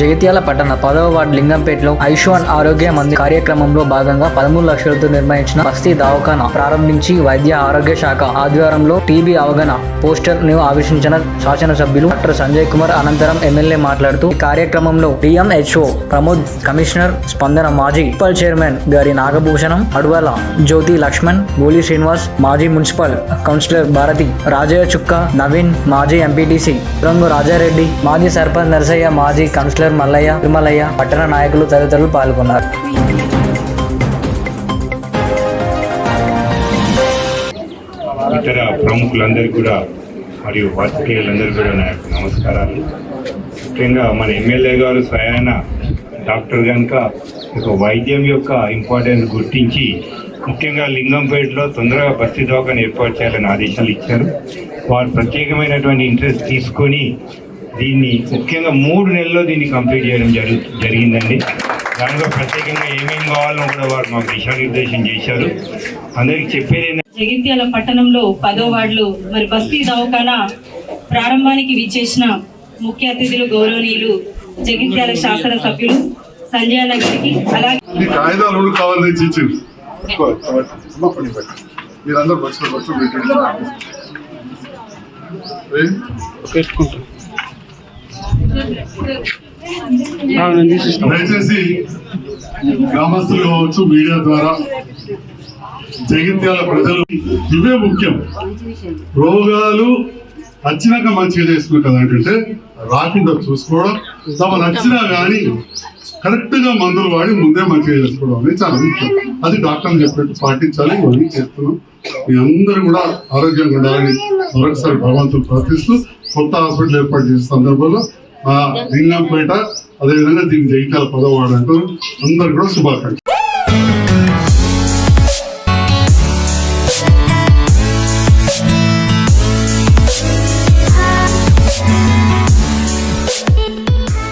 జగిత్యాల పట్టణ పదవ వార్డు లింగంపేటలో ఐషువాన్ ఆరోగ్య మంది కార్యక్రమంలో భాగంగా పదమూడు లక్షలతో నిర్వహించిన బస్తీ దవాఖానా ప్రారంభించి వైద్య ఆరోగ్య శాఖ ఆధ్వర్యంలో టీబీ అవగాహన పోస్టర్ను ఆవిష్కరించిన శాసనసభ్యులు డాక్టర్ సంజయ్ కుమార్ అనంతరం ఎమ్మెల్యే మాట్లాడుతూ ఈ కార్యక్రమంలో డిఎంహెచ్ఓ ప్రమోద్ కమిషనర్ స్పందన మాజీ మున్సిపల్ చైర్మన్ గారి నాగభూషణం అడ్వాల జ్యోతి లక్ష్మణ్ గోలి శ్రీనివాస్ మాజీ మున్సిపల్ కౌన్సిలర్ భారతి రాజయ్య చుక్క నవీన్ మాజీ ఎంపీటీసీ రంగు రాజారెడ్డి మాజీ సర్పంచ్ నరసయ్య మాజీ కౌన్సిలర్ మల్లయ్య తిరుమలయ్య పట్టణ నాయకులు తదితరులు పాల్గొన్నారు. ఇతర ప్రముఖులందరికీ కూడా మరియు పాత్రికేయులందరికీ కూడా నా యొక్క నమస్కారాలు. ముఖ్యంగా మన ఎమ్మెల్యే గారు స్వయాన డాక్టర్ కనుక ఒక వైద్యం యొక్క ఇంపార్టెన్స్ గుర్తించి ముఖ్యంగా లింగంపేటలో తొందరగా బస్తీ దవాఖాన ఏర్పాటు చేయాలని ఆదేశాలు ఇచ్చారు. వారు ప్రత్యేకమైనటువంటి ఇంట్రెస్ట్ తీసుకొని దీన్ని ముఖ్యంగా మూడు నెలల్లో దీన్ని కంప్లీట్ చేయడం జరుగు జరిగిందండి. దానిలో ప్రత్యేకంగా ఏమేమి కావాలో కూడా వారు మాకు దిశానిర్దేశం చేశారు. అందరికీ చెప్పేది జగిత్యాల పట్టణంలో పదో వార్డులో మరి బస్తీ దవాఖానా ప్రారంభానికి విచ్చేసిన ముఖ్య అతిథులు గౌరవనీయులు జగిత్యాల శాసన సభ్యులు సంజయ్ అన్న గారికి అలాగే ఈ కాగితాలు కూడా కావాలి తెచ్చి ఇచ్చింది అమ్మ పని పెట్టి మీరందరూ దయచేసి గ్రామస్తులు కావచ్చు మీడియా ద్వారా జగిత్యాల ప్రజలు ఇవే ముఖ్యం. రోగాలు వచ్చినాక మంచిగా చేసుకున్న కదా అంటే రాకుండా చూసుకోవడం తమ నచ్చినా కానీ కరెక్ట్గా మందులు వాడి ముందే మంచిగా చేసుకోవడం అనేది చాలా ముఖ్యం. అది డాక్టర్లు చెప్పినట్టు పాటించాలి ఇవన్నీ చేస్తున్నాం. మీ అందరూ కూడా ఆరోగ్యంగా ఉండాలని మరొకసారి భగవంతుడు ప్రార్థిస్తూ కొత్త హాస్పిటల్ ఏర్పాటు చేసే సందర్భంలో లింగంపేట అదేవిధంగా దీని జగిత్యాల పదవాడు అంటూ అందరు కూడా శుభాకాంక్షలు.